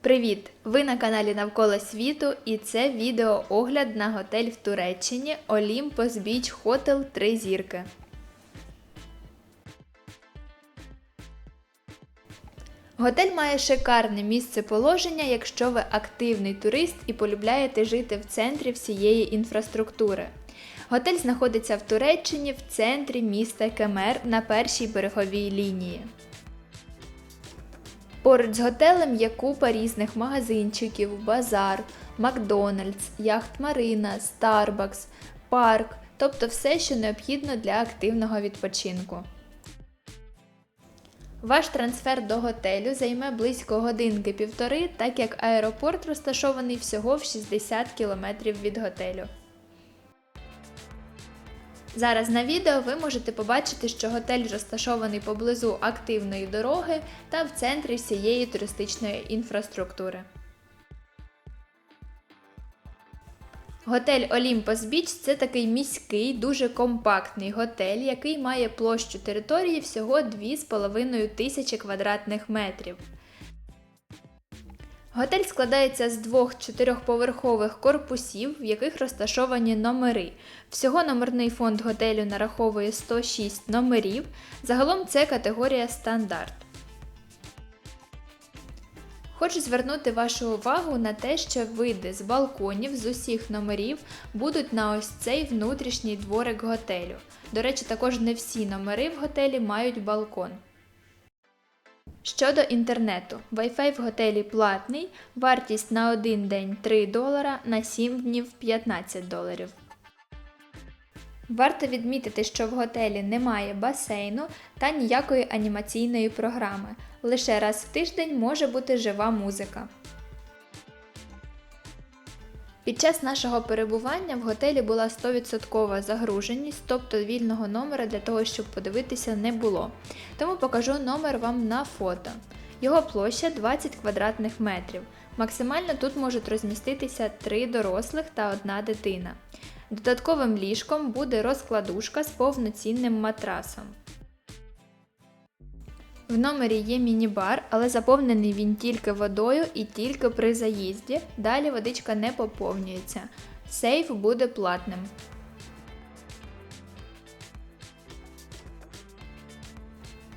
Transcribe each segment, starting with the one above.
Привіт! Ви на каналі Навколо світу і це відео огляд на готель в Туреччині Olympus Beach Hotel 3 зірки. Готель має шикарне місце положення, якщо ви активний турист і полюбляєте жити в центрі всієї інфраструктури. Готель знаходиться в Туреччині в центрі міста Кемер на першій береговій лінії. Поруч з готелем є купа різних магазинчиків, базар, Макдональдс, яхт Марина, Старбакс, парк, тобто все, що необхідно для активного відпочинку. Ваш трансфер до готелю займе близько годинки-півтори, так як аеропорт розташований всього в 60 км від готелю. Зараз на відео ви можете побачити, що готель розташований поблизу активної дороги та в центрі всієї туристичної інфраструктури. Готель Olympus Beach – це такий міський, дуже компактний готель, який має площу території всього 2,5 тисячі квадратних метрів. Готель складається з двох чотирьохповерхових корпусів, в яких розташовані номери. Всього номерний фонд готелю нараховує 106 номерів. Загалом це категорія стандарт. Хочу звернути вашу увагу на те, що види з балконів з усіх номерів будуть на ось цей внутрішній дворик готелю. До речі, також не всі номери в готелі мають балкон. Щодо інтернету, Wi-Fi в готелі платний, вартість на один день 3 долара, на 7 днів 15 доларів. Варто відмітити, що в готелі немає басейну та ніякої анімаційної програми. Лише раз в тиждень може бути жива музика. Під час нашого перебування в готелі була 100% загруженість, тобто вільного номера для того, щоб подивитися, не було. Тому покажу номер вам на фото. Його площа 20 квадратних метрів. Максимально тут можуть розміститися 3 дорослих та одна дитина. Додатковим ліжком буде розкладушка з повноцінним матрасом. В номері є міні-бар, але заповнений він тільки водою і тільки при заїзді. Далі водичка не поповнюється. Сейф буде платним.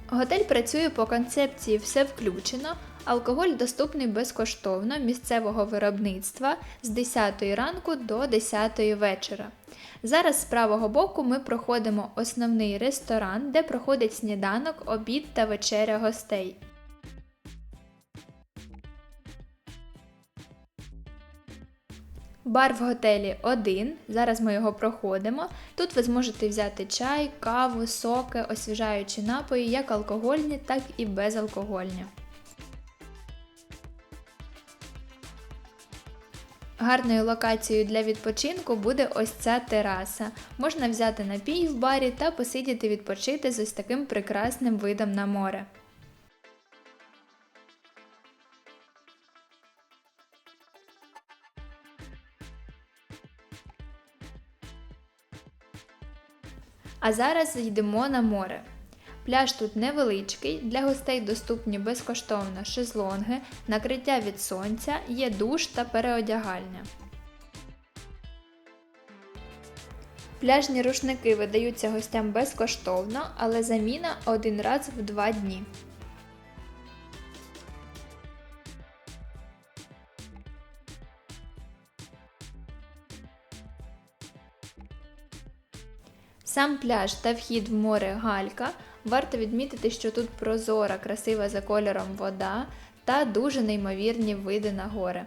Готель працює по концепції все включено. Алкоголь доступний безкоштовно місцевого виробництва з 10 ранку до 10 вечора. Зараз з правого боку ми проходимо основний ресторан, де проходить сніданок, обід та вечеря гостей. Бар в готелі один. Зараз ми його проходимо. Тут ви зможете взяти чай, каву, соки, освіжаючі напої, як алкогольні, так і безалкогольні. Гарною локацією для відпочинку буде ось ця тераса. Можна взяти напій в барі та посидіти відпочити з ось таким прекрасним видом на море. А зараз йдемо на море. Пляж тут невеличкий, для гостей доступні безкоштовно шезлонги, накриття від сонця, є душ та переодягальня. Пляжні рушники видаються гостям безкоштовно, але заміна один раз в два дні. Сам пляж та вхід в море галька. Варто відмітити, що тут прозора, красива за кольором вода та дуже неймовірні види на гори.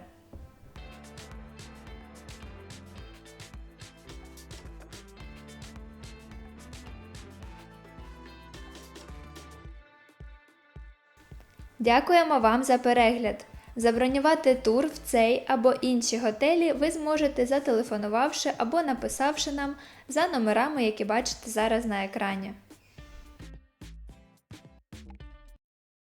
Дякуємо вам за перегляд! Забронювати тур в цей або інші готелі ви зможете зателефонувавши або написавши нам за номерами, які бачите зараз на екрані.